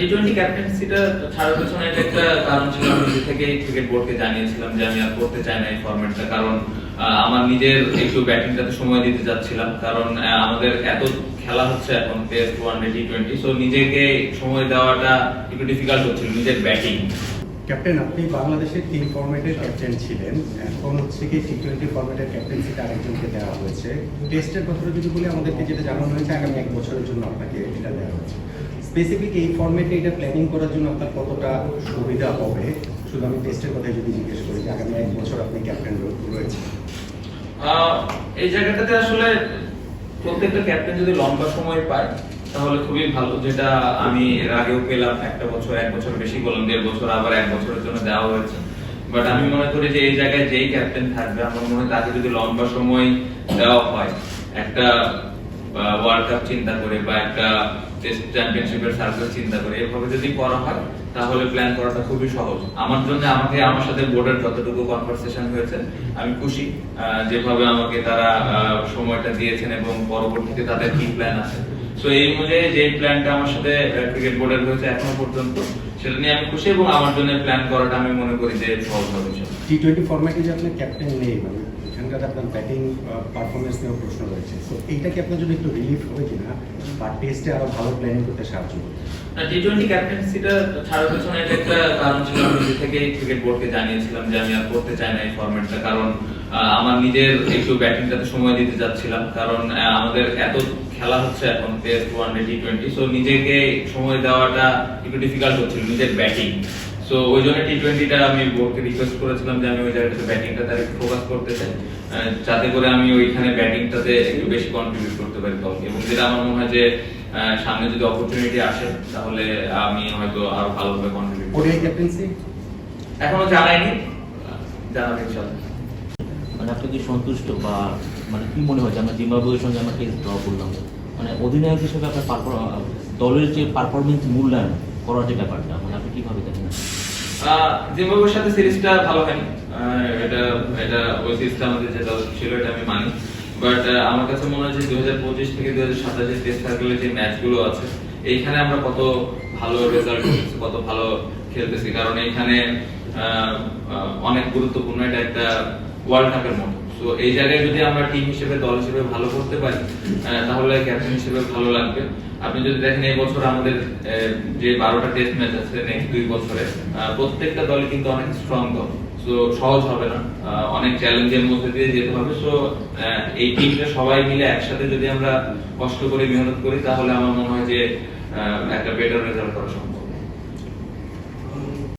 T twenty ক্যাপ্টেন্সিটা ছাড়ার পেছনে এটা একটা কারণ ছিল। আমি নিজে থেকেই ক্রিকেট বোর্ডকে জানিয়েছিলাম যে আমি আর করতে চাই না এই ফরম্যাটটা কারণ আমার নিজের একটু ব্যাটিংটাতে সময় দিতে কারণ আমাদের এত খেলা হচ্ছে এখন test one day T twenty so নিজেকে সময় দেওয়াটা একটু ডিফিকাল্ট হচ্ছিল, নিজের ব্যাটিং ক্যাপ্টেন আপনি বাংলাদেশের তিন ফরম্যাটের ক্যাপ্টেন ছিলেন। এখন হচ্ছে কি টি টোয়েন্টি ফরম্যাটের ক্যাপ্টেন্সিটা আরেকজনকে দেওয়া হয়েছে। টেস্টের কথাটা যদি বলি, আমাদেরকে যেটা জানানো হয়েছে, আগামী এক বছরের জন্য আপনাকে এটা দেওয়া হয়েছে। স্পেসিফিক এই ফরম্যাটে এটা প্ল্যানিং করার জন্য আপনার কতটা সুবিধা হবে? শুধু আমি টেস্টের কথা যদি জিজ্ঞেস করি আগামী এক বছর আপনি ক্যাপ্টেন রয়েছে? আহ, এই জায়গাটাতে আসলে প্রত্যেকটা ক্যাপ্টেন যদি লম্বা সময় পায় তাহলে খুবই ভালো। যেটা আমি এর আগেও পেলাম একটা বছর এক বছর বেশি বললাম দেড় বছর আবার এক বছরের জন্য দেওয়া হয়েছে। বাট আমি মনে করি যে এই জায়গায় যেই ক্যাপ্টেন থাকবে আমার মনে হয় তাকে যদি লম্বা সময় দেওয়া হয় একটা ওয়ার্ল্ড কাপ চিন্তা করে বা একটা টেস্ট চ্যাম্পিয়নশিপের সার্কেল চিন্তা করে, এভাবে যদি করা হয়, তাহলে প্ল্যান করাটা খুবই সহজ। আমার জন্য আমাকে, আমার সাথে বোর্ডের যতটুকু কনভারসেশন হয়েছে, আমি খুশি যেভাবে আমাকে তারা সময়টা দিয়েছেন এবং পরবর্তীতে তাদের কি প্ল্যান আছে। সো এই অনুযায়ী যে প্ল্যানটা আমার সাথে ক্রিকেট বোর্ডের হয়েছে এখনও পর্যন্ত, সেটা নিয়ে আমি খুশি এবং আমার জন্য প্ল্যান করাটা আমি মনে করি যে সহজ হবে। টি টোয়েন্টি ফরম্যাটে যে আপনার ক্যাপ্টেন নেই মানে এখানকার আপনার ব্যাটিং পারফরমেন্স নিয়েও প্রশ্ন রয়েছে। তো এইটা কি আপনার জন্য একটু রিলিফ হবে কিনা? বা টেস্টে আরও ভালো প্ল্যানিং করতে সাহায্য করবে। টি টোয়েন্টি ক্যাপ্টেন্সিটা ছাড়ার পেছনে এটা একটা কারণ ছিল। আমি নিজে ক্রিকেট বোর্ডকে জানিয়েছিলাম যে আমি আর করতে চাই না এই ফরম্যাটটা কারণ আমার নিজের একটু ব্যাটিংটাতে সময় দিতে যাচ্ছিলাম কারণ আমাদের এত খেলা হচ্ছে এখন test one T twenty so নিজেকে সময় দেওয়াটা একটু ডিফিকাল্ট হচ্ছিল, নিজের ব্যাটিং সো ওই জন্য টি টোয়েন্টিটা আমি বোর্ডকে রিকোয়েস্ট করেছিলাম যে আমি ওই জায়গাটাতে ব্যাটিংটা তার একটু ফোকাস করতে চাই। যাতে করে আমি ওইখানে ব্যাটিংটাতে একটু বেশি কন্ট্রিবিউট করতে পারি দলকে এবং যেটা আমার মনে হয় যে আহ, সামনে যদি অপরচুনিটি আসে তাহলে আমি হয়তো আরও ভালোভাবে কন্ট্রিবিউট ওডিআই ক্যাপ্টেন্সি এখনও জানাইনি। জানাব ইনশাল্লাহ মানে আপনি কি সন্তুষ্ট বা মানে কি মনে হয় যে আমরা জিম্বাবুয়ের সঙ্গে আমরা টেস্ট ড্র করলাম? মানে অধিনায়ক হিসেবে আপনার দলের যে পারফরমেন্স মূল্যায়ন করার যে ব্যাপারটা মানে আপনি কীভাবে জিম্বাবুয়ের সাথে সিরিজটা ভালো হয়নি। এটা এটা ওই সিরিজটা আমাদের যেটা ছিল, এটা আমি মানি। বাট আমার কাছে মনে হয় যে দুই হাজার পঁচিশ থেকে দু হাজার সাতাশে টেস্ট থাকলে যে ম্যাচগুলো আছে, এইখানে আমরা কত ভালো রেজাল্ট করেছি, কত ভালো খেলতেছি। কারণ এইখানে অনেক গুরুত্বপূর্ণ এটা একটা ওয়ার্ল্ড কাপের মতো। তো এই জায়গায় যদি আমরা টিম হিসেবে, দল হিসেবে ভালো করতে পারি তাহলে ক্যাপ্টেন হিসেবে ভালো লাগবে। আপনি যদি দেখেন এই বছর আমাদের যে বারোটা টেস্ট ম্যাচ আছে নেক্সট দুই বছরে প্রত্যেকটা দল কিন্তু অনেক স্ট্রং দল। তো সহজ হবে না। অনেক চ্যালেঞ্জের মধ্যে দিয়ে যেতে হবে। তো এই টিমটা সবাই মিলে একসাথে যদি আমরা কষ্ট করে মেহনত করি, তাহলে আমার মনে হয় যে একটা বেটার রেজাল্ট করা সম্ভব।